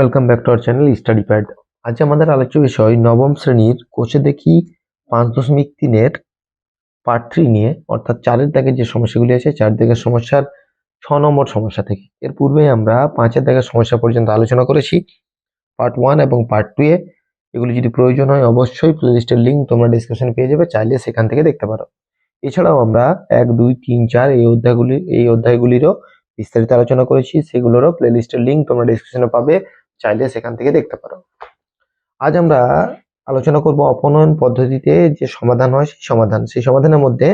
Welcome back to our channel study pad আজ আমাদের আলোচ্য বিষয় নবম শ্রেণির কোষে দেখি পাঁচ দশমিক তিনের পার্ট থ্রি নিয়ে, অর্থাৎ চারের দাগের যে সমস্যাগুলি আছে, চার দাগের সমস্যার ছ নম্বর সমস্যা থেকে। এর পূর্বে আমরা পাঁচের দাগের সমস্যা পর্যন্ত আলোচনা করেছি। পার্ট ওয়ান এবং পার্ট টু এ এগুলি যদি প্রয়োজন হয়, অবশ্যই প্লেলিস্টের লিঙ্ক তোমরা ডিসক্রিপশনে পেয়ে যাবে, চাইলে সেখান থেকে দেখতে পারো। এছাড়াও আমরা এক, দুই, তিন, চার এই অধ্যায়গুলি, এই অধ্যায়গুলিরও বিস্তারিত আলোচনা করেছি, সেগুলোরও প্লেলিস্টের লিঙ্ক তোমরা ডিসক্রিপশনে পাবে। চাইলে সেখান থেকে দেখতে পারো। আজ আমরা আলোচনা করব অপনয়ন পদ্ধতিতে যে সমাধান হয় সেই সমাধান। সেই সমাধানের মধ্যে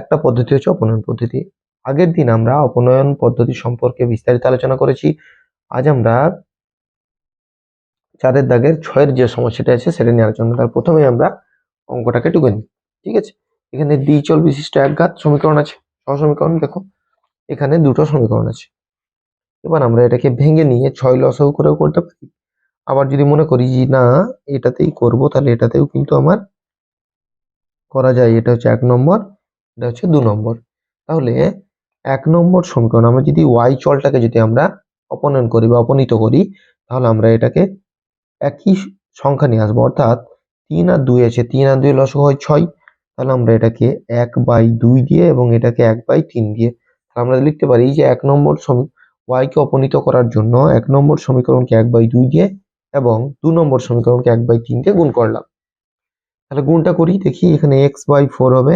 একটা পদ্ধতি হচ্ছে অপনয়ন পদ্ধতি। আগের দিন আমরা অপনয়ন পদ্ধতি সম্পর্কে বিস্তারিত আলোচনা করেছি। আজ আমরা চারের দাগের ছয়ের যে সমস্যাটা আছে সেটা নিয়ে আলোচনা তার প্রথমে আমরা অঙ্কটাকে টুকে নিই, ঠিক আছে? এখানে দ্বিচল বিশিষ্ট একঘাত সমীকরণ আছে। সহ সমীকরণ দেখো, এখানে দুটো সমীকরণ আছে। এবার আমরা এটাকে ভেঙে নিয়ে ছয় লসাগু করেও করতে পারি। আবার যদি মনে করি যে না, এটাতেই করব, তাহলে এটাতেও কিন্তু আমার করা যায়। এটা হচ্ছে এক নম্বর, এটা হচ্ছে দু নম্বর। তাহলে এক নম্বর সমীকরণ, আমরা যদি ওয়াই চলটাকে যদি আমরা অপনয়ন করি বা অপনীত করি, তাহলে আমরা এটাকে একই সংখ্যা নিয়ে আসব। অর্থাৎ তিন আর দুই আছে, তিন আর দুই লসগু হয় ছয়। তাহলে আমরা এটাকে এক বাই দুই দিয়ে এবং এটাকে এক বাই তিন দিয়ে আমরা লিখতে পারি যে এক নম্বর সমী ওয়াইকে অপনীত করার জন্য এক নম্বর সমীকরণকে এক বাই দুই দিয়ে এবং দু নম্বর সমীকরণকে এক বাই তিন দিয়ে গুণ করলাম। তাহলে গুণটা করি, দেখি এখানে এক্স বাই ফোর হবে,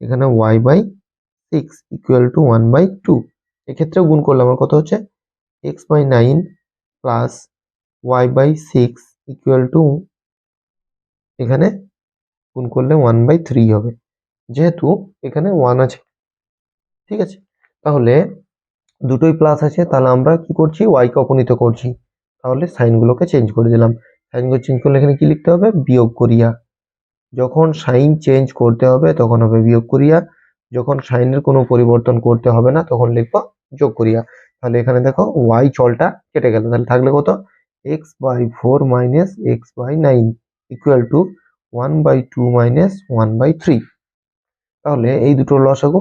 এখানে Y by six equal to one by two এক্ষেত্রেও গুণ করলে আমার কত হচ্ছে? X by nine plus Y by six equal to এখানে গুণ করলে ওয়ান বাই থ্রি হবে, যেহেতু এখানে ওয়ান আছে। ঠিক আছে? তাহলে দুটোই প্লাস আছে, তাহলে আমরা কি করছি? ওয়াইকে অপনীত করছি। তাহলে সাইনগুলোকে চেঞ্জ করে দিলাম। সাইনগুলো চেঞ্জ করলে এখানে কি লিখতে হবে? বিয়োগ করিয়া। যখন সাইন চেঞ্জ করতে হবে, তখন হবে বিয়োগ করিয়া। যখন সাইনের কোনো পরিবর্তন করতে হবে না, তখন লিখব যোগ করিয়া। তাহলে এখানে দেখো ওয়াই চলটা কেটে গেল। তাহলে থাকলে কত? X by four minus X by nine equal to one by two minus one by three তাহলে এই দুটো লসাগু,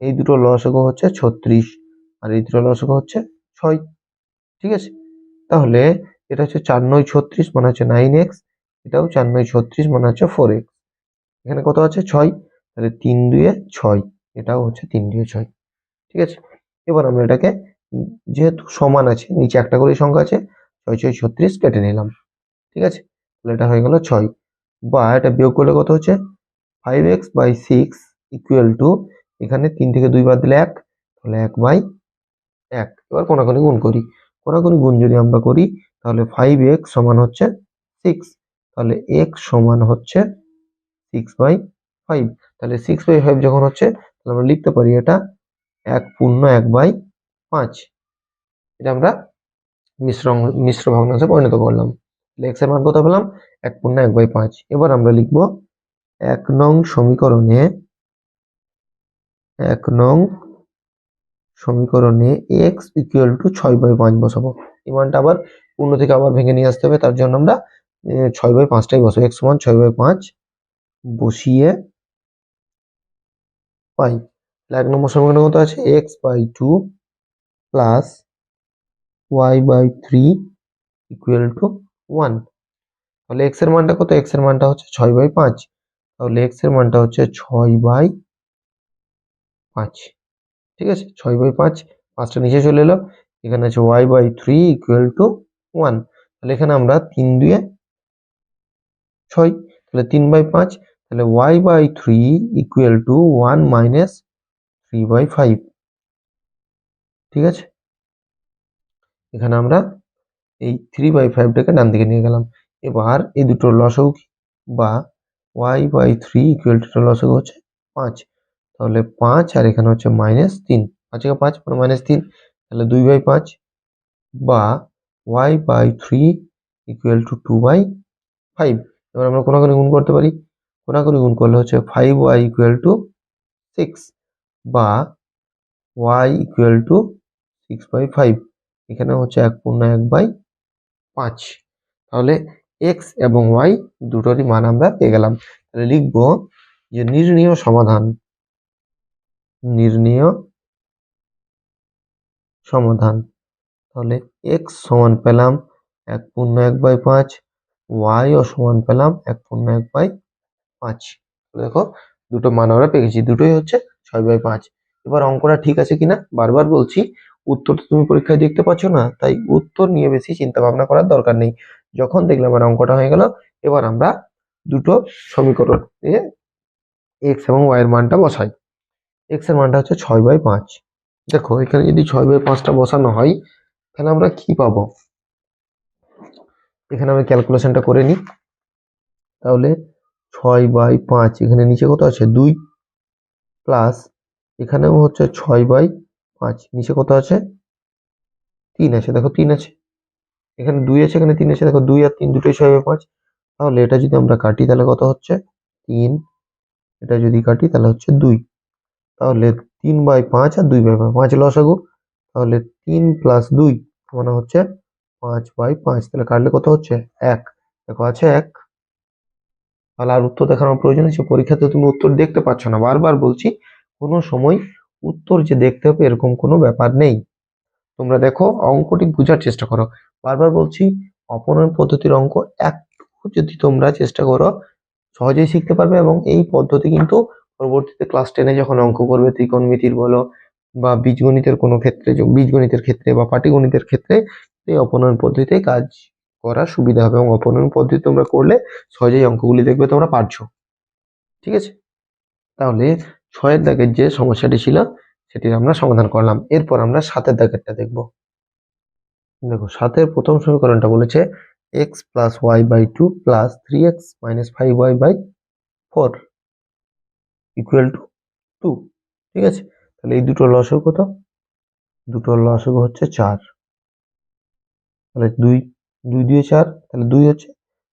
এই দুটো লসাগু হচ্ছে ছত্রিশ। আর লসাগু হচ্ছে ছয়। ঠিক আছে? তাহলে এটা হচ্ছে চার নয় ছত্রিশ মানে হচ্ছে নাইন এক্স এটাও চার নয় ছত্রিশ মানে হচ্ছে ফোর এক্স এখানে কত আছে? ছয়। তাহলে তিন দুয়ে ছয়, এটাও হচ্ছে তিন দুয়ে ছয়। ঠিক আছে? এবার আমরা এটাকে যেহেতু সমান আছে, নিচে একটা করে সংখ্যা আছে, ছয় ছয় ছত্রিশ কেটে নিলাম। ঠিক আছে? তাহলে এটা হয়ে গেল ছয়। বা এটা বিয়োগ করলে কত হচ্ছে? Five X by six equal to এখানে তিন থেকে দুই বাদ দিলে এক, তাহলে এক বাই এক। এবার কোনাকুনি গুণ করি। কোনাকুনি গুণ যদি আমরা করি, তাহলে ফাইভ এক্স সমান হচ্ছে সিক্স তাহলে এক্স সমান হচ্ছে সিক্স বাই ফাইভ তাহলে সিক্স বাই ফাইভ যখন হচ্ছে, তাহলে আমরা লিখতে পারি এটা এক পূর্ণ এক বাই পাঁচ। এটা আমরা মিশ্র মিশ্র ভগ্নাংশে পরিণত করলাম। এক্সের মান কত পেলাম? এক পূর্ণ এক বাই পাঁচ। এবার আমরা লিখব এক নং সমীকরণে এক নং সমীকরণে এক্স ইকুয়াল টু ছয় বাই পাঁচ বসাবো। এই মানটা আবার পূর্ণ থেকে আবার ভেঙে নিয়ে আসতে হবে, তার জন্য আমরা ছয় বাই পাঁচটাই বসাবো। এক্স সমান ছয় বাই পাঁচ বসিয়ে পাই। এক নম্বর সমীকরণে কত আছে? X by two plus Y by three equal to one তাহলে এক্সের মানটা কত? এক্সের মানটা হচ্ছে ছয় বাই পাঁচ। তাহলে এক্সের মানটা হচ্ছে ছয় বাই পাঁচ। ঠিক আছে? ছয় বাই পাঁচ, পাঁচটা নিচে চলে এলো। এখানে আছে Y by three equal to one তাহলে এখানে আমরা তিন দুয়ে ছয়, তাহলে তিন বাই পাঁচ, তাহলে Y by three equal to one minus three by five ঠিক আছে? এখানে আমরা এই থ্রি বাই ফাইভটাকে ডান দিকে নিয়ে গেলাম। এবার এই দুটো লসগু কি? বা Y by three equal to লসগু হচ্ছে পাঁচ। তাহলে পাঁচ আর এখানে হচ্ছে মাইনাস তিন। পাঁচ একে পাঁচ মানে মাইনাস তিন, তাহলে দুই বাই পাঁচ বা Y by three equal to two by five এবার আমরা কোনাকুনি গুণ করতে পারি। কোনাকুনি গুণ করলে হচ্ছে five Y equal to six বা Y equal to six by five এখানে হচ্ছে এক পূর্ণ এক বাই পাঁচ। তাহলে এক্স এবং ওয়াই দুটোরই মান আমরা পেয়ে গেলাম। তাহলে লিখব যে নির্ণীয় সমাধান। নির্ণীয় সমাধান। তাহলে এক্স সমান পেলাম এক পূর্ণ এক বাই পাঁচ ওয়াইও সমান পেলাম এক পূর্ণ এক বাই পাঁচ। দেখো, দুটো মান আমরা পেয়ে গেছি দুটোই হচ্ছে ছয় বাই পাঁচ। এবার অঙ্কটা ঠিক আছে কিনা? বারবার বলছি উত্তর তো তুমি পরীক্ষায় দেখতে পাচ্ছ না, তাই উত্তর নিয়ে বেশি চিন্তা ভাবনা করার দরকার নেই। যখন দেখলাম আমার অঙ্কটা হয়ে গেল, এবার আমরা দুটো সমীকরণ দিয়ে এক্স এবং ওয়াই এর মানটা বসাই। এক্সের মানটা হচ্ছে ছয় বাই পাঁচ। দেখো, এখানে যদি ছয় বাই পাঁচটা বসানো হয়, তাহলে আমরা কি পাবো? এখানে আমি ক্যালকুলেশনটা করে নিই। তাহলে ছয় বাই পাঁচ, এখানে নিচে কত আছে? দুই প্লাস এখানেও হচ্ছে ছয় বাই পাঁচ, নিচে কত আছে? তিন আছে। দেখো, তিন আছে। এখানে দুই আছে, এখানে তিন আছে। দেখো, দুই আর তিন দুটোই ছয় বাই পাঁচ। তাহলে এটা যদি আমরা কাটি, তাহলে কত হচ্ছে? তিন। এটা যদি কাটি, তাহলে হচ্ছে দুই। তাহলে তিন বাই পাঁচ আর দুই বাই পাঁচ লসাগু তাহলে তিন প্লাস দুই মানে হচ্ছে পাঁচ বাই পাঁচ, তাহলে কাটলে কত হচ্ছে? এক। দেখো আছে এক। তাহলে আর উত্তর দেখানোর প্রয়োজন আছে পরীক্ষাতে তুমি উত্তর দেখতে পাচ্ছ না। বারবার বলছি, কোনো সময় উত্তর যে দেখতে হবে এরকম কোনো ব্যাপার নেই। তোমরা দেখো, অঙ্কটি বোঝার চেষ্টা করো। বারবার বলছি, অপনয়ন পদ্ধতির অঙ্ক একটু যদি তোমরা চেষ্টা করো, সহজেই শিখতে পারবে এবং এই পদ্ধতি কিন্তু পরবর্তীতে ক্লাস টেনে যখন অঙ্ক করবে, ত্রিকোণমিতির বলো বা বীজগণিতের কোনো ক্ষেত্রে বীজগণিতের ক্ষেত্রে বা পাটিগণিতের ক্ষেত্রে এই অপনয়ন পদ্ধতিতে কাজ করা সুবিধা হবে এবং অপনয়ন পদ্ধতি তোমরা করলে সহজেই অঙ্কগুলি দেখবে, তোমরা পারছ। ঠিক আছে? তাহলে ছয়ের দাগের যে সমস্যাটি ছিল, সেটির আমরা সমাধান করলাম। এরপর আমরা সাতের দাগেরটা দেখব। দেখো, সাতের প্রথম সমীকরণটা বলেছে X plus Y by two plus three X minus five Y by four equal to two ঠিক আছে? তাহলে এই দুটো লসক কত? দুটো লসক হচ্ছে চার। তাহলে দুই দুই দুই চার, তাহলে দুই হচ্ছে,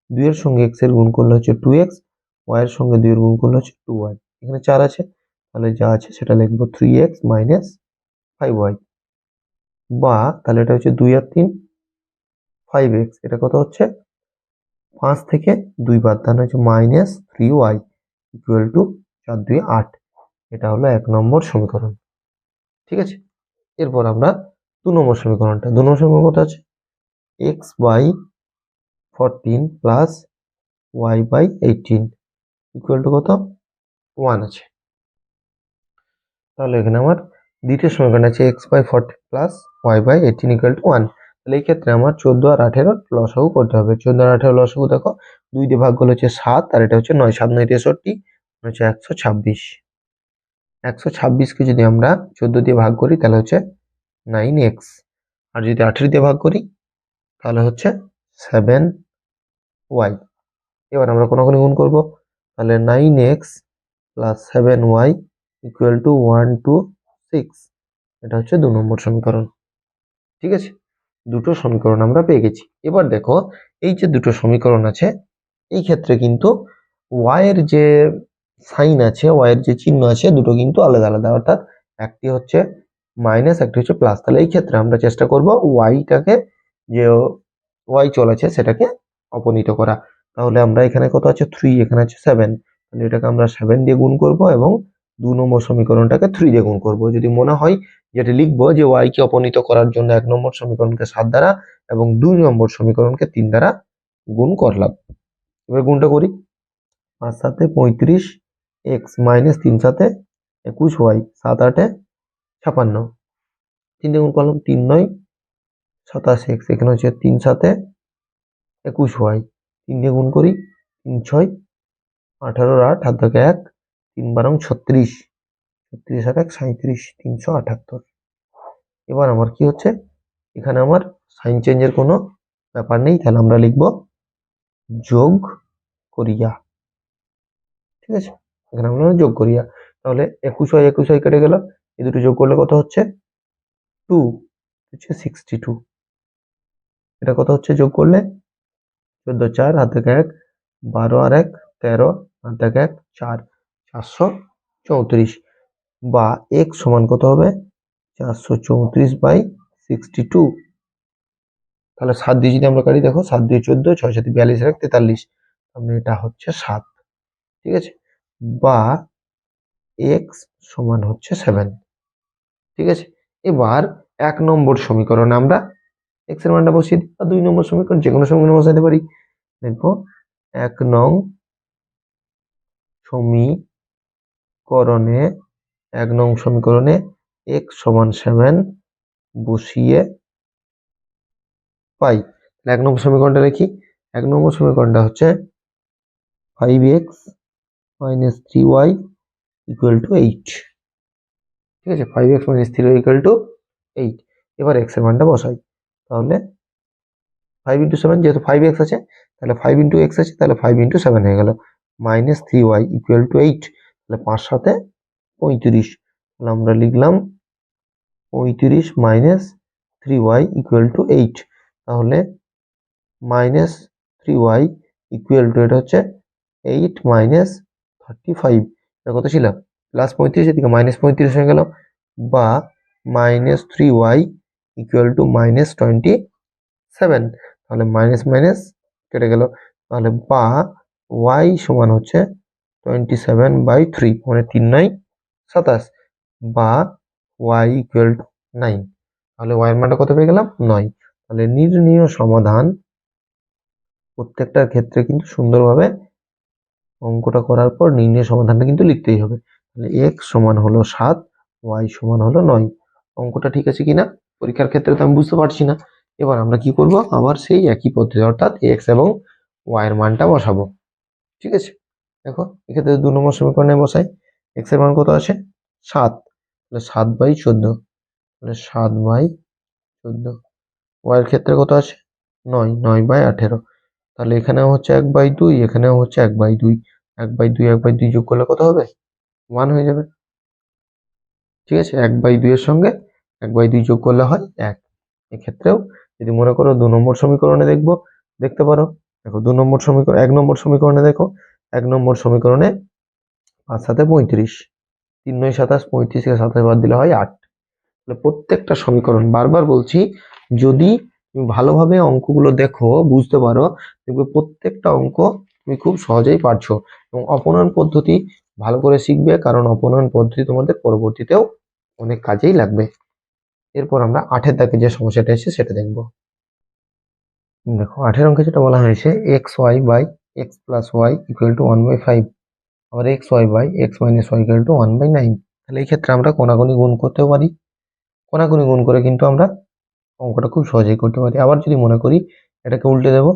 দুইয়ের সঙ্গে এক্সের গুণ করলে হচ্ছে টু এক্স ওয়াই এর সঙ্গে দুইয়ের গুণ করলে হচ্ছে টু ওয়াই এখানে চার আছে, তাহলে যা আছে সেটা লিখব three X minus five Y বা তাহলে এটা হচ্ছে দুই আর তিন ফাইভ এক্স এটা কত হচ্ছে? পাঁচ থেকে দুই বাদ দান হচ্ছে minus three Y equal to চার দুই আট। এটা হলো এক নম্বর সমীকরণ। ঠিক আছে? এরপর আমরা দু নম্বর সমীকরণটা, দু নম্বর সমীকরণ কত আছে? X by fourteen plus Y by eighteen equal to কত? ওয়ান আছে। তাহলে এখানে আমার দ্বিতীয় সমীকরণ আছে X by fourteen plus Y by eighteen equal to one তাহলে এই ক্ষেত্রে আমার চোদ্দ আর আঠেরো লসাগু করতে হবে। চোদ্দ আর আঠেরো লসাগু দেখো, দুই দিয়ে ভাগ হচ্ছে সাত, আর এটা হচ্ছে নয়, সাত নয় তেষট্টি হচ্ছে একশো ছাব্বিশ। একশো ছাব্বিশকে যদি আমরা চোদ্দ দিয়ে ভাগ করি, তাহলে হচ্ছে নাইন এক্স আর যদি আঠেরো দিয়ে ভাগ করি, তাহলে হচ্ছে সেভেন ওয়াই এবার আমরা কোনো কোনো গুণ করব। তাহলে nine X plus seven Y equal to one two six এটা হচ্ছে দু নম্বর সমীকরণ। ঠিক আছে? দুটো সমীকরণ আমরা পেয়ে গেছি। এবার দেখো, এই যে দুটো সমীকরণ আছে, এই ক্ষেত্রে কিন্তু এর যে সাইন আছে এর যে চিহ্ন আছে, দুটো কিন্তু আলাদা আলাদা। অর্থাৎ একটি হচ্ছে মাইনাস, একটি হচ্ছে প্লাস। তাহলে এই ক্ষেত্রে আমরা চেষ্টা করব ওয়াইটাকে যে ওয়াই চলেছে, সেটাকে অপনীত করা। তাহলে আমরা এখানে কত আছে? থ্রি এখানে আছে সেভেন তাহলে এটাকে আমরা সেভেন দিয়ে গুণ করব এবং দু নম্বর সমীকরণটাকে থ্রি দিয়ে গুণ করব। যদি মনে হয় যেটা লিখব যে ওয়াই কে অপনীত করার জন্য এক নম্বর সমীকরণকে সাত দ্বারা এবং দুই নম্বর সমীকরণকে তিন দ্বারা গুণ করলাম। এবার গুণটা করি। পাঁচ সাথে পঁয়ত্রিশ এক্স মাইনাস তিন সাথে একুশ ওয়াই সাত আটে ছাপান্ন। তিন দিয়ে গুণ করলাম তিন নয়, সাতাশ এক্স এখানে হচ্ছে তিন সাথে একুশ ওয়াই তিন দিয়ে গুণ করি তিন ছয়, আঠারোর আট, হাত থেকে এক, তিন বারং ছত্রিশ। ছত্রিশ আর এক সাঁত্রিশ তিনশো আটাত্তর। এবার আমার কি হচ্ছে? এখানে আমার সাইন চেঞ্জের কোনো ব্যাপার নেই, তাহলে আমরা লিখব যোগ করিয়া। ঠিক আছে? এখানে আমরা যোগ করিয়া তাহলে একুশ হয় একুশ হয় কেটে গেল। এই দুটো যোগ করলে কত হচ্ছে? টু হচ্ছে সিক্সটি টু এটা কত হচ্ছে যোগ করলে? চোদ্দ চার, হাত থেকে এক, বারো আর এক, তেরো, হাত থেকে এক, চার, চারশো চৌত্রিশ। বা এক সমান কত হবে? চারশো চৌত্রিশ বাই সিক্সটি টু তাহলে সাত দিয়ে যদি আমরা কাটি, দেখো, সাত দিয়ে চোদ্দ, ছয় সাথে বিয়াল্লিশ এক, তেতাল্লিশ। তাহলে এটা হচ্ছে সাত। ঠিক আছে? বা এক্স সমান হচ্ছে সেভেন ঠিক আছে? এবার এক নম্বর সমীকরণে আমরা এক্সের মানটা বসিয়ে দিই, বা দুই নম্বর সমীকরণ যে কোনো সমীকরণ বসাতে পারি। দেখব, এক নং সমীকরণে, এক নং সমীকরণে এক্স সমান সেভেন বসিয়ে পাই। এক নম্বর সমীকরণটা লিখি, এক নম্বর সমীকরণটা হচ্ছে five X minus three Y equal to eight ঠিক আছে? Five X minus three Y equal to eight এবার এক্সের মানটা বসাই। তাহলে ফাইভ ইন্টু সেভেন যেহেতু ফাইভ এক্স আছে, তাহলে ফাইভ ইন্টু এক্স আছে, তাহলে ফাইভ ইন্টু সেভেন হয়ে গেল। Minus three Y equal to eight তাহলে পাঁচ সাথে পঁয়ত্রিশ। তাহলে আমরা লিখলাম পঁয়ত্রিশ minus three Y equal to eight তাহলে minus three Y equal to এটা হচ্ছে এইট মাইনাস থার্টি ফাইভ এটা কত ছিল। প্লাস পঁয়ত্রিশ এদিকে মাইনাস পঁয়ত্রিশ হয়ে গেল বা minus three Y equal to minus twenty seven তাহলে মাইনাস মাইনাস কেটে গেল। তাহলে বা ওয়াই সমান হচ্ছে টোয়েন্টি সেভেন বাই থ্রি মানে তিন নয় সাতাশ। বা ওয়াই ইকুয়াল টু নাইন তাহলে ওয়াই এর মানটা কত পেয়ে গেলাম? নয়। তাহলে নির্ণীয় সমাধান প্রত্যেকটার ক্ষেত্রে কিন্তু সুন্দরভাবে অঙ্কটা করার পর নির্ণয় সমাধানটা কিন্তু লিখতেই হবে। তাহলে এক্স সমান হলো সাত ওয়াই সমান হলো নয়। অঙ্কটা ঠিক আছে কিনা? পরীক্ষার ক্ষেত্রে তো আমি বুঝতে পারছি না। এবার আমরা কি করব? আবার সেই একই পদ্ধতি, অর্থাৎ এক্স এবং ওয়াই এর মানটা বসাবো। ঠিক আছে? দেখো, এক্ষেত্রে দু নম্বর সমীকরণে বসাই। এক্সের মান কত আছে? সাত। তাহলে সাত বাই চোদ্দ। তাহলে সাত বাই চোদ্দ। ওয়াই এর ক্ষেত্রে কত আছে? নয়। নয় বাই আঠেরো। তাহলে এখানেও হচ্ছে এক বাই দুই, এখানেও হচ্ছে এক বাই দুই। এক বাই দুই, এক বাই দুই যোগ করলে কত হবে? ওয়ান হয়ে যাবে। ঠিক আছে? এক বাই দুইয়ের সঙ্গে এক বাই দুই যোগ করলে হয় এক। এক্ষেত্রেও যদি মনে করো দু নম্বর সমীকরণে দেখব, দেখতে পারো। দেখো দু নম্বর সমীকরণ, এক নম্বর সমীকরণে দেখো, এক নম্বর সমীকরণে পাঁচ সাথে পঁয়ত্রিশ। তিন নয় সাতাশ পঁয়ত্রিশ সাতাশ বাদ দিলে হয় আট। তাহলে প্রত্যেকটা সমীকরণ বারবার বলছি, যদি তুমি ভালোভাবে অঙ্কগুলো দেখো, বুঝতে পারো, দেখবে প্রত্যেকটা অঙ্ক তুমি খুব সহজেই পারছ। এবং অপনয়ন পদ্ধতি ভালো করে শিখবে, কারণ অপনয়ন পদ্ধতি তোমাদের পরবর্তীতেও অনেক কাজেই লাগবে। এরপর আমরা আঠের দাগে যে সমস্যাটা এসে সেটা দেখব। দেখো আঠের অঙ্কে যেটা বলা হয়েছে X Y by X plus Y equal to one by five আবার X Y by X minus Y equal to one by nine তাহলে এই ক্ষেত্রে আমরা কোনাগুনি গুণ করতেও পারি। কোনাগুনি গুণ করে কিন্তু আমরা অঙ্কটা খুব সহজেই করতে পারি। আবার যদি মনে করি এটাকে উল্টে দেব,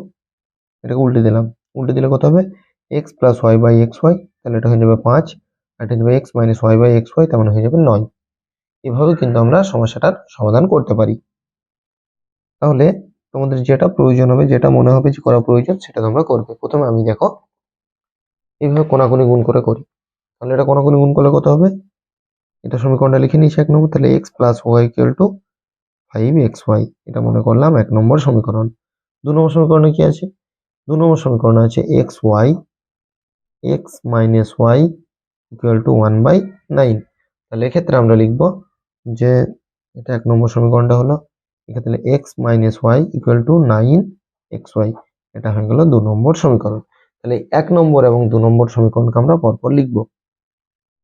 এটাকে উল্টে দিলাম। উল্টে দিলে কত হবে? X plus Y by X Y তাহলে এটা হয়ে যাবে পাঁচ। আর এটা যাবে X minus Y by X Y তার মানে হয়ে যাবে নয়। এভাবে কিন্তু আমরা সমস্যাটার সমাধান করতে পারি। তাহলে তোমাদের যেটা প্রয়োজন হবে, যেটা মনে হবে যে করা প্রয়োজন, সেটা তোমরা করবে। প্রথমে আমি দেখো এইভাবে কোনাকুনি গুণ করে করি। তাহলে এটা কোনাকুনি গুণ করলে কত হবে? এটা সমীকরণটা লিখে নিয়েছি এক নম্বর, তাহলে X plus Y equal to five X Y এটা মনে করলাম এক নম্বর সমীকরণ। দু নম্বর সমীকরণে কি আছে? দু নম্বর সমীকরণে আছে X Y X minus Y equal to one by nine তাহলে এক্ষেত্রে আমরা লিখব যে এটা এক নম্বর সমীকরণটা হলো, এক্ষেত্রে X minus Y equal to nine X Y এটা হয়ে গেল দু নম্বর সমীকরণ। তাহলে এক নম্বর এবং দু নম্বর সমীকরণকে আমরা পরপর লিখব।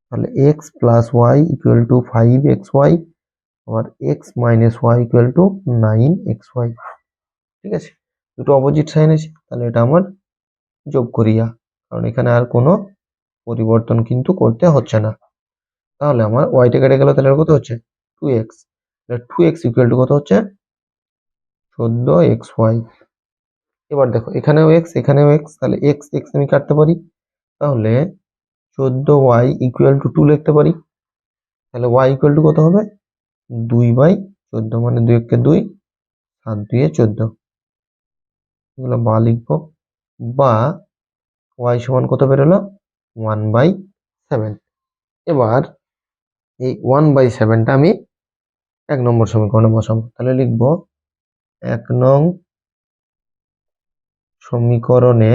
তাহলে X plus Y equal to five X Y আবার X minus Y equal to nine X Y ঠিক আছে? দুটো অপোজিট সাইন আছে, তাহলে এটা আমার যোগ করিয়া কারণ এখানে আর কোনো পরিবর্তন কিন্তু করতে হচ্ছে না। তাহলে আমার ওয়াইটা কেটে গেল, তাহলে কত হচ্ছে? টু এক্স তাহলে টু এক্স ইকুয়াল টু কত হচ্ছে? চোদ্দ এক্স ওয়াই এবার দেখো, এখানেও এক্স এখানেও এক্স তাহলে এক্স এক্স আমি কাটতে পারি। তাহলে চোদ্দ ওয়াই ইকুয়াল টু টু লিখতে পারি। তাহলে ওয়াই ইকুয়াল টু কত হবে? দুই বাই চোদ্দ মানে দুই একে দুই, সাত দুইয়ে চোদ্দ। এগুলো বা লিখব, বা ওয়াই সমান কত বেরোলো? ওয়ান বাই সেভেন এবার এই ওয়ান বাই সেভেনটা আমি এক নম্বর সমীকরণে বসাবো। তাহলে লিখব এক নং সমীকরণে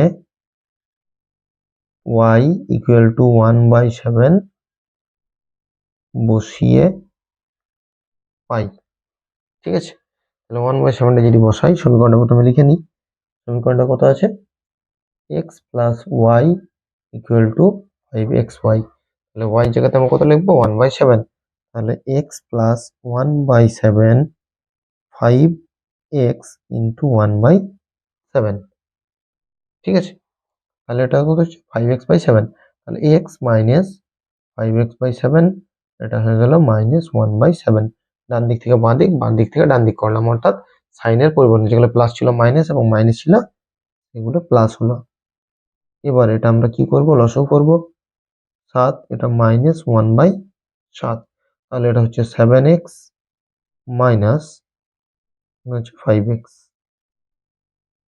Y equal to one by seven বসিয়ে পাই। ঠিক আছে? তাহলে ওয়ান বাই সেভেনটা যদি বসাই, সমীকরণটা প্রথমে লিখে নিই। সমীকরণটা কত আছে? X plus Y equal to five X Y তাহলে ওয়াই জায়গাতে আমরা কত লিখব? ওয়ান বাই সেভেন তাহলে X plus one by seven five X into one by seven ঠিক আছে? তাহলে এটা কত হচ্ছে? ফাইভ এক্স বাই সেভেন তাহলে X minus five X by seven এটা হয়ে গেল মাইনাস ওয়ান বাই সেভেন ডান দিক থেকে বাঁ দিক বাঁ দিক থেকে ডান দিক করলাম। অর্থাৎ সাইনের পরিবর্তন যেগুলো প্লাস ছিল মাইনাস এবং মাইনাস ছিল এগুলো প্লাস হলো। এবার এটা আমরা কি করব? লসও করব। সাত, এটা মাইনাস ওয়ান বাই সাত। তাহলে এটা হচ্ছে সেভেন এক্স মাইনাস হচ্ছে ফাইভ এক্স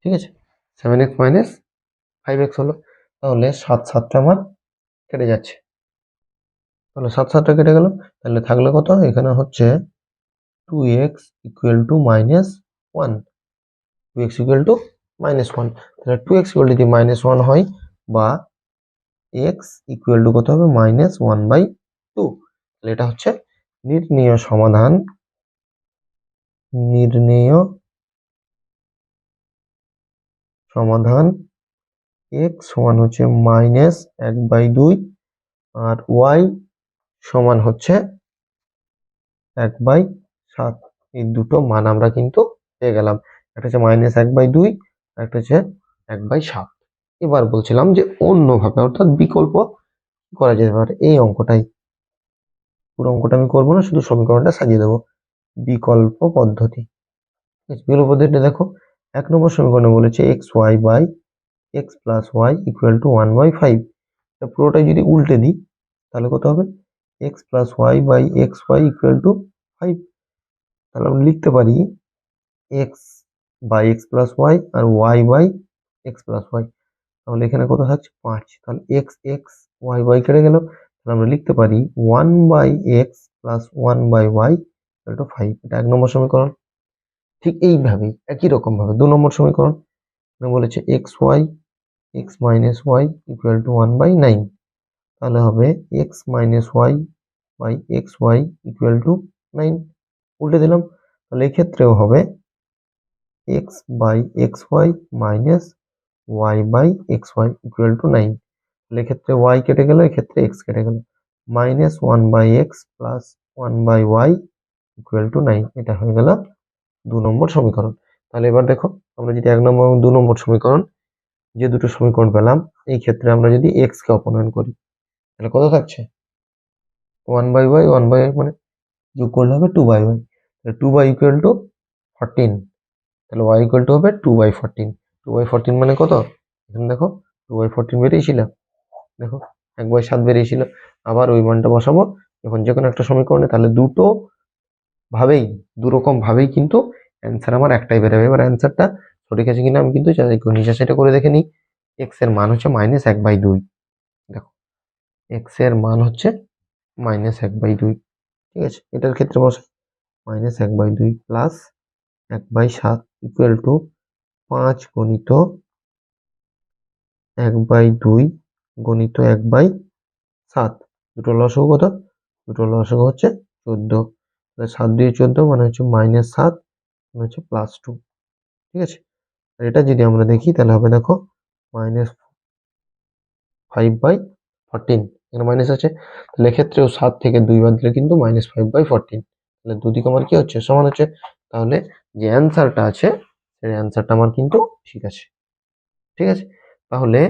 ঠিক আছে? Seven X minus five X হলো। তাহলে সাত সাতটা আমার কেটে যাচ্ছে। তাহলে সাত সাতটা কেটে গেল। তাহলে থাকলে কত? এখানে হচ্ছে two X equal to minus one two X equal to minus one তাহলে টু এক্স ইকুয়াল যদি মাইনাস ওয়ান হয় বা এক্স ইকুয়াল টু কত হবে? মাইনাস ওয়ান বাই টু তাহলে এটা হচ্ছে নির্ণেয় সমাধান। নির্ণেয় সমাধান। এক্স সমান হচ্ছে মাইনাস এক বাই দুই আর ওয়াই সমান হচ্ছে এক বাই সাত, এই দুটো মান আমরা কিন্তু পেয়ে গেলাম। একটা হচ্ছে মাইনাস এক বাই দুই, একটা হচ্ছে এক বাই সাত। এবার বলছিলাম যে অন্যভাবে, অর্থাৎ বিকল্প করা যেতে পারে? এই অঙ্কটাই। পুরো অঙ্কটা আমি করব না, শুধু সমীকরণটা সাজিয়ে দেবো। বিকল্প পদ্ধতি। বিকল্প পদ্ধতিটা দেখো, এক নম্বর সমীকরণে বলেছে X Y by X plus Y equal to one by five পুরোটাই যদি উল্টে দিই, তাহলে কত হবে? X plus Y by X Y equal to five তাহলে আমরা লিখতে পারি X by X plus Y R Y by X plus Y তাহলে এখানে কত থাকছে? পাঁচ। তাহলে এক্স এক্স ওয়াই ওয়াই কেটে গেল। তাহলে আমরা লিখতে পারি one by X plus one by Y equal to five এটা এক নম্বর সমীকরণ। ঠিক এইভাবেই, একই রকম ভাবে দু নম্বর সমীকরণ। বলেছে X Y X minus Y equal to one by nine তাহলে হবে X minus Y by X Y equal to nine উল্টে দিলাম, তাহলে এক্ষেত্রেও হবে X by X Y minus Y by X Y equal to nine তাহলে এক্ষেত্রে Y কেটে গেল, এক্ষেত্রে এক্স কেটে গেল। Minus one by X plus one by Y equal to nine এটা হয়ে গেল দু নম্বর সমীকরণ। তাহলে এবার দেখো, আমরা যদি এক নম্বর এবং দু নম্বর সমীকরণ, যে দুটো সমীকরণ পেলাম, এই ক্ষেত্রে আমরা যদি এক্স কে অপনয়ন করি, তাহলে কত থাকছে? One by y one by মানে যোগ করলে হবে two by y two by equal to fourteen তাহলে ওয়াই ইকুয়াল টু হবে two by fourteen two by fourteen মানে কত? এখানে দেখো টু বাই ফোরটিন বেরিয়েছিল। দেখো, এক বাই সাত বেরিয়েছিল। আবার ওই মানটা বসাবো। যখন যে কোনো একটা সমীকরণে তাহলে দুটো ভাবেই দু রকম ভাবেই কিন্তু অ্যান্সার আমার একটাই বেরোবে। এবার অ্যান্সারটা সঠিক আছে কিনা আমি কিন্তু নিচে সেটা করে দেখে নিই। এক্সের মান হচ্ছে মাইনাস এক বাই দুই। দেখো এক্সের মান হচ্ছে মাইনাস এক বাই দুই। ঠিক আছে? এটার ক্ষেত্রে বসে মাইনাস এক বাই দুই প্লাস এক বাই সাত ইকুয়াল টু পাঁচ গণিত এক বাই দুই গণিত এক বাই সাত। দুটো লসগু কত? দুটো লসগু হচ্ছে চোদ্দ। সাত দিয়ে চোদ্দ মানে হচ্ছে মাইনাস সাত মানে হচ্ছে প্লাস টু ঠিক আছে? আর এটা যদি আমরা দেখি, তাহলে হবে দেখো মাইনাস ফাইভ বাই ফোরটিন এখানে মাইনাস আছে। তাহলে এক্ষেত্রেও সাত থেকে দুই বাদ দিলে কিন্তু মাইনাস ফাইভ বাই ফোরটিন তাহলে দুদিকে আমার কি হচ্ছে? সমান হচ্ছে। তাহলে যে অ্যান্সারটা আছে, সেই অ্যান্সারটা আমার কিন্তু ঠিক আছে। ঠিক আছে? তাহলে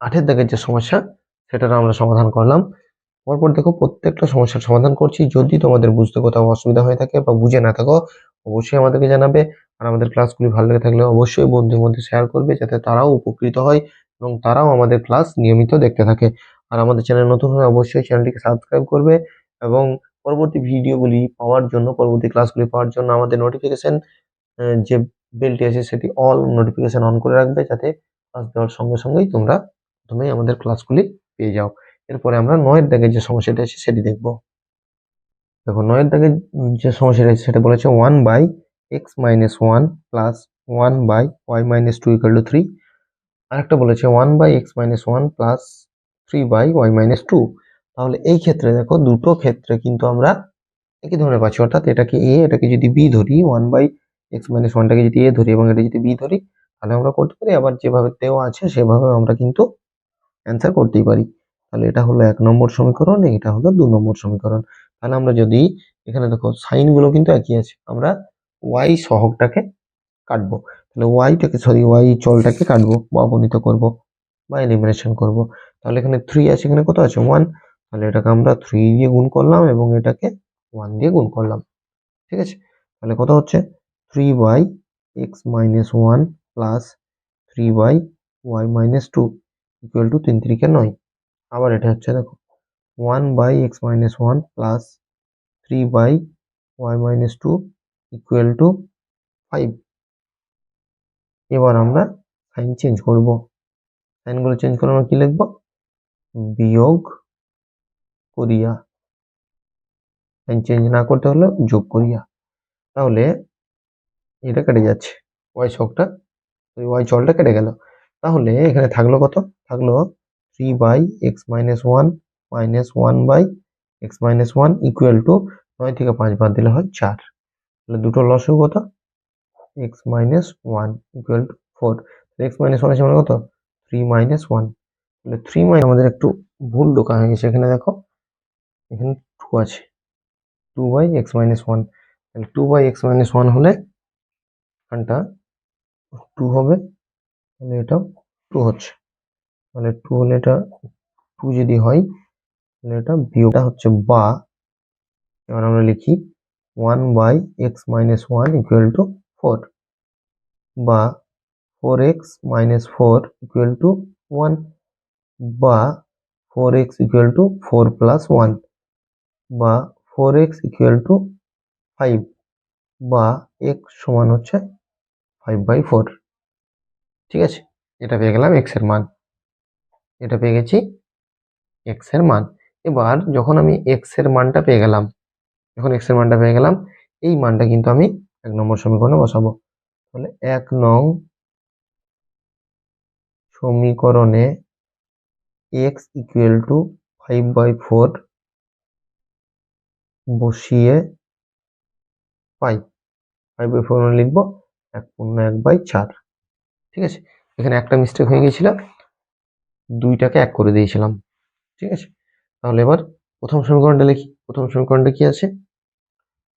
আঠের দাগের যে সমস্যা সেটার আমরা সমাধান করলাম। পরপর দেখো প্রত্যেকটা সমস্যার সমাধান করছি। যদি তোমাদের বুঝতে কোথাও অসুবিধা হয়ে থাকে বা বুঝে না থাকো, অবশ্যই আমাদেরকে জানাবে। আর আমাদের ক্লাসগুলি ভালো লেগে থাকলে অবশ্যই বন্ধুদের মধ্যে শেয়ার করবে, যাতে তারাও উপকৃত হয় এবং তারাও আমাদের ক্লাস নিয়মিত দেখতে থাকে। আর আমাদের চ্যানেল নতুন হলে অবশ্যই চ্যানেলটিকে সাবস্ক্রাইব করবে এবং পরবর্তী ভিডিওগুলি পাওয়ার জন্য, পরবর্তী ক্লাসগুলি পাওয়ার জন্য আমাদের নোটিফিকেশন যে বেলটি আছে সেটি অল নোটিফিকেশন অন করে রাখবে যাতে ক্লাস দেওয়ার সঙ্গে সঙ্গেই তোমরা প্রথমেই আমাদের ক্লাসগুলি পেয়ে যাও। এরপরে আমরা নয়ের দাগের যে সমস্যাটা আছে সেটি দেখব। দেখো, নয়ের দাগের যে সমস্যাটা আছে সেটা বলেছে one by x minus one plus one by y minus two equal to three আরেকটা বলেছে one by x minus one plus three by y minus two তাহলে এই ক্ষেত্রে দেখো দুটো ক্ষেত্রে কিন্তু আমরা একই ধরনের পাচ্ছি অর্থাৎ এটাকে এ এটাকে যদি বি ধরি ওয়ান বাই এক্স মাইনাস ওয়ানটাকে যদি এ ধরি এবং এটা যদি বি ধরি, তাহলে আমরা করতে পারি। আবার যেভাবে দেওয়া আছে সেভাবে আমরা কিন্তু অ্যান্সার করতেই পারি। তাহলে এটা হলো এক নম্বর সমীকরণ, এটা হলো দু নম্বর সমীকরণ। তাহলে আমরা যদি এখানে দেখো সাইনগুলো কিন্তু একই আছে। আমরা ওয়াই সহগটাকে কাটবো। তাহলে ওয়াইটাকে সরি ওয়াই চলটাকে কাটবো বা অবনীত করব বা এলিমিনেশন করব। তাহলে এখানে থ্রি আছে, এখানে কত আছে? ওয়ান তাহলে এটাকে আমরা থ্রি দিয়ে গুণ করলাম এবং এটাকে ওয়ান দিয়ে গুণ করলাম। ঠিক আছে? তাহলে কত হচ্ছে? Three by x minus one plus three by y minus two equal to তিন তিরিকে নয়। আবার এটা হচ্ছে দেখো one by x minus one plus three by y minus two equal to five এবার আমরা সাইন চেঞ্জ করব। সাইনগুলো চেঞ্জ করে আমরা কি লিখব? বিয়োগ করিয়া। চেঞ্জ না করতে হলে যোগ করিয়া। তাহলে এটা কেটে যাচ্ছে। ওয়াই ওই ওয়াই চলটা কেটে গেল। তাহলে এখানে থাকল কত? থাকল three by x minus one minus one by x minus one equal to নয় থেকে পাঁচ বাদ দিলে হয় চার। তাহলে দুটো লসও কত? X minus one equal to four x minus one সমান কত? থ্রি মাইনাস ওয়ান তাহলে থ্রি মাইনাস আমাদের একটু ভুল ঢোকা হয়ে গেছে। এখানে দেখো এখানে টু আছে। Two by x minus one তাহলে two by x minus one হলে এখানটা টু হবে, তাহলে এটাও টু হচ্ছে। তাহলে টু হলে এটা টু যদি হয়, তাহলে এটা বিয়োগটা হচ্ছে বা এবার আমরা লিখি one by x minus one equal to four বা four x minus four equal to one বা four x equal to four plus one বা four x equal to five বা এক্স সমান হচ্ছে ফাইভ বাই ফোর ঠিক আছে? এটা পেয়ে গেলাম এক্সের মান। এটা পেয়ে গেছি এক্সের মান। এবার যখন আমি এক্সের মানটা পেয়ে গেলাম, যখন এক্সের মানটা পেয়ে গেলাম, এই মানটা কিন্তু আমি এক নম্বর সমীকরণে বসাবো। তাহলে এক নং সমীকরণে x equal to five by four বসিয়ে পাই। ফাইভ বাই ফোর লিখব এক পূর্ণ এক বাই চার। ঠিক আছে? এখানে একটা মিস্টেক হয়ে গিয়েছিল। দুইটাকে এক করে দিয়েছিলাম। ঠিক আছে? তাহলে এবার প্রথম সমীকরণটা লিখি। প্রথম সমীকরণটা কি আছে?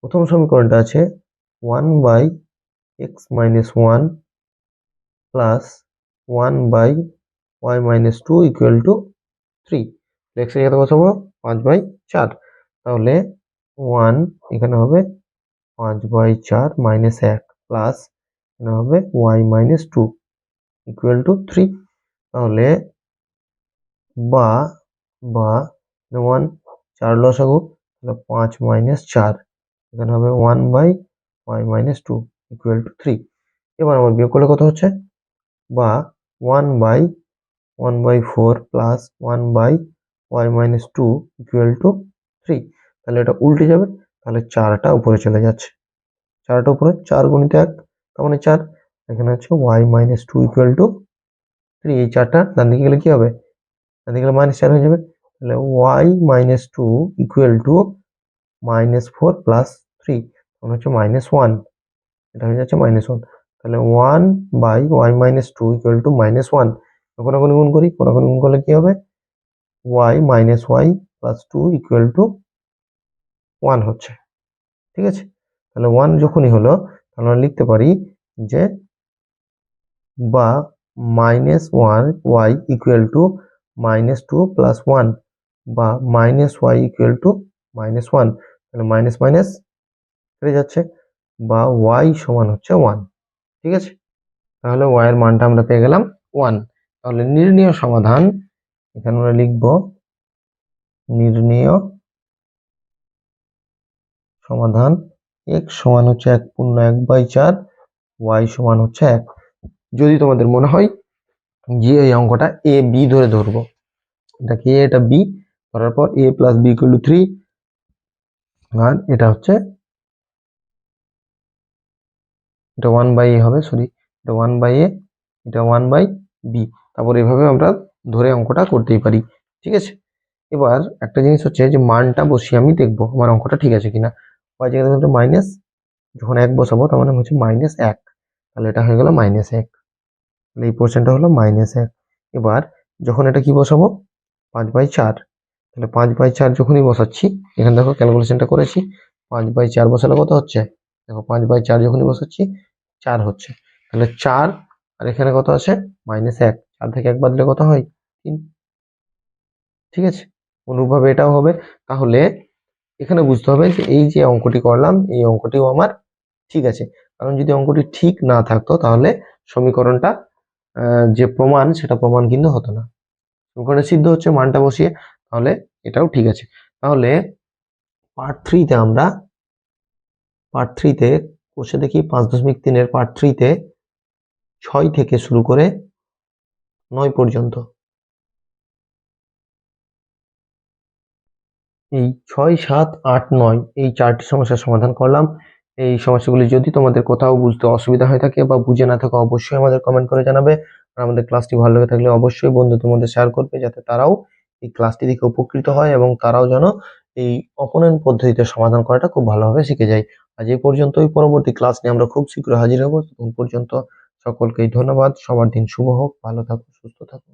প্রথম সমীকরণটা আছে one by x minus one plus one by y minus two equal to three এক্সের জায়গাতে বসাবো পাঁচ বাই চার। তাহলে ওয়ান, এখানে হবে পাঁচ বাই চার মাইনাস এক প্লাস এখানে হবে y minus two equal to three তাহলে বা বা ওয়ান চার লস লসাগু, তাহলে পাঁচ মাইনাস চার, এখানে হবে one by y minus two equal to three এবার আমার বিয়োগ করলে কত হচ্ছে? বা one by one by four plus one by y minus two equal to three তাহলে এটা উল্টে যাবে, তাহলে চারটা উপরে চলে যাচ্ছে। চারটা উপরে, চার গুণিত এক, তার মানে চার। এখানে হচ্ছে y minus two equal to three এই চারটা ডান দিকে গেলে কি হবে? ডান দিকে গেলে মাইনাস চার হয়ে যাবে। তাহলে y minus two equal to minus four plus three তখন হচ্ছে মাইনাস ওয়ান এটা হয়ে যাচ্ছে মাইনাস ওয়ান তাহলে one by y minus two equal to minus one কোনো কোনো গুণ করি কোনো কোনো গুণ করলে কি হবে? Y minus y plus two equal to one হচ্ছে। ঠিক আছে? তাহলে ওয়ান যখনই হলো, তাহলে আমরা লিখতে পারি যে বা minus one y equal to minus two plus one বা minus y equal to minus one তাহলে মাইনাস মাইনাস কেটে যাচ্ছে বা ওয়াই সমান হচ্ছে ওয়ান ঠিক আছে? তাহলে ওয়াই এর মানটা আমরা পেয়ে গেলাম ওয়ান তাহলে নির্ণীয় সমাধান, এখানে আমরা লিখব নির্ণীয় সমাধান এক্স সমান হচ্ছে এক পূর্ণ এক বাই চার ওয়াই সমান হচ্ছে এক। যদি তোমাদের মনে হয় যে এই অঙ্কটা এ বি ধরে ধরবো, এটা কি এটা বি ধরার পর a plus b equal three আর এটা হচ্ছে এটা ওয়ান বাই এ হবে সরি এটা ওয়ান বাই এ এটা ওয়ান বাই বি তারপর এভাবে আমরা ধরে অঙ্কটা করতেই পারি, ঠিক আছে? এবার একটা জিনিস হচ্ছে যে মানটা বসিয়ে আমি দেখব আমার অঙ্কটা ঠিক আছে কিনা। ওয়াই জায়গাতে হচ্ছে মাইনাস যখন এক বসাবো, তার মানে হচ্ছে মাইনাস এক। তাহলে এটা হয়ে গেল মাইনাস এক। তাহলে এই পোর্শনটা হলো মাইনাস এক। এবার যখন এটা কি বসাবো? পাঁচ বাই চার। তাহলে পাঁচ বাই চার যখনই বসাচ্ছি, এখানে দেখো ক্যালকুলেশনটা করেছি, পাঁচ বাই চার বসালে কত হচ্ছে? দেখো পাঁচ বাই চার যখনই বসাচ্ছি, চার হচ্ছে। তাহলে চার, আর এখানে কত আছে? মাইনাস এক। চার থেকে এক বাদলে কত হয়? তিন। ঠিক আছে? অনুরূপভাবে এটাও হবে। তাহলে এখানে বুঝতে হবে যে এই যে অঙ্কটি করলাম, এই অঙ্কটিও আমার ঠিক আছে। কারণ যদি অঙ্কটি ঠিক না থাকতো, তাহলে সমীকরণটা যে প্রমাণ, সেটা প্রমাণ কিন্তু হতো না। সমীকরণে সিদ্ধ হচ্ছে মানটা বসিয়ে, তাহলে এটাও ঠিক আছে। তাহলে পার্ট থ্রিতে আমরা পার্ট থ্রিতে কোষে দেখি পাঁচ দশমিক তিনের পার্ট থ্রিতে ছয় থেকে শুরু করে নয় পর্যন্ত। এই ছয় সাত আট নয় এই চারটি সমস্যার সমাধান করলাম। এই সমস্যাগুলি যদি তোমাদের কোথাও বুঝতে অসুবিধা হয়ে থাকে বা বুঝে না থাকে, অবশ্যই আমাদের কমেন্ট করে জানাবে। আর আমাদের ক্লাসটি ভালো লেগে থাকলে অবশ্যই বন্ধুদের মধ্যে শেয়ার করবে যাতে তারাও এই ক্লাসটি দেখে উপকৃত হয় এবং তারাও যেন এই অপোনেন্ট পদ্ধতিতে সমাধান করাটা খুব ভালোভাবে শিখে যায়। আজ এই পর্যন্তই। পরবর্তী ক্লাস নিয়ে আমরা খুব শীঘ্র হাজির হব। তখন পর্যন্ত সকলকেই ধন্যবাদ। সবার দিন শুভ হোক। ভালো থাকো, সুস্থ থাকো।